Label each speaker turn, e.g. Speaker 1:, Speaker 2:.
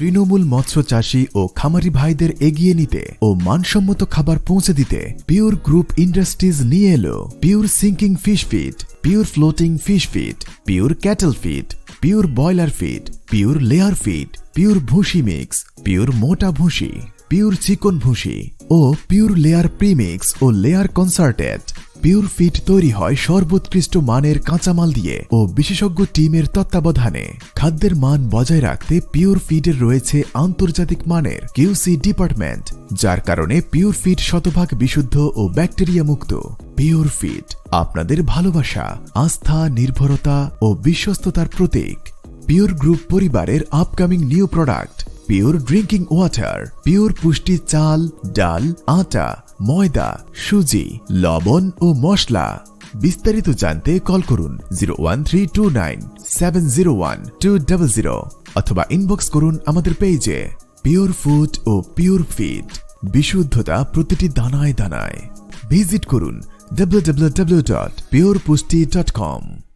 Speaker 1: তৃণমূল মৎস্য চাষী ও খামারি ভাইদের এগিয়ে নিতে ও মানসম্মত খাবার পৌঁছে দিতে পিওর গ্রুপ ইন্ডাস্ট্রিজ নিয়ে এলো। Pure sinking fish feed, pure floating fish feed, pure cattle feed, pure broiler feed, pure layer feed, pure ভুসি মিক্স, পিওর মোটা ভুসি, পিওর চিকন ভুসি ও পিওর লেয়ার প্রিমিক্স ও লেয়ার কনসার্টেড পিওর ফিট তৈরি হয় সর্বোৎকৃষ্ট মানের কাঁচামাল দিয়ে ও বিশেষজ্ঞ টিমের তত্ত্বাবধানে। খাদ্যের মান বজায় রাখতে পিওর ফিডের রয়েছে আন্তর্জাতিক মানের কিউসি ডিপার্টমেন্ট যার কারণে পিওর ফিড শতভাগ বিশুদ্ধ ও ব্যাকটেরিয়া মুক্ত। পিওর ফিড আপনাদের ভালোবাসা, আস্থা, নির্ভরতা ও বিশ্বস্ততার প্রতীক। পিওর গ্রুপ পরিবারের upcoming new product pure drinking water pure পুষ্টি চাল, ডাল, আটা ময়দা, সুজি, লবণ ও মশলা। বিস্তারিত জানতে কল করুন zero one three two nine seven zero one two double zero অথবা ইনবক্স করুন আমাদের পেজে পিওর ফুড ও পিওর ফিড বিশুদ্ধতা প্রতিটি দানায় দানায়। ভিজিট করুন www.purepusti.com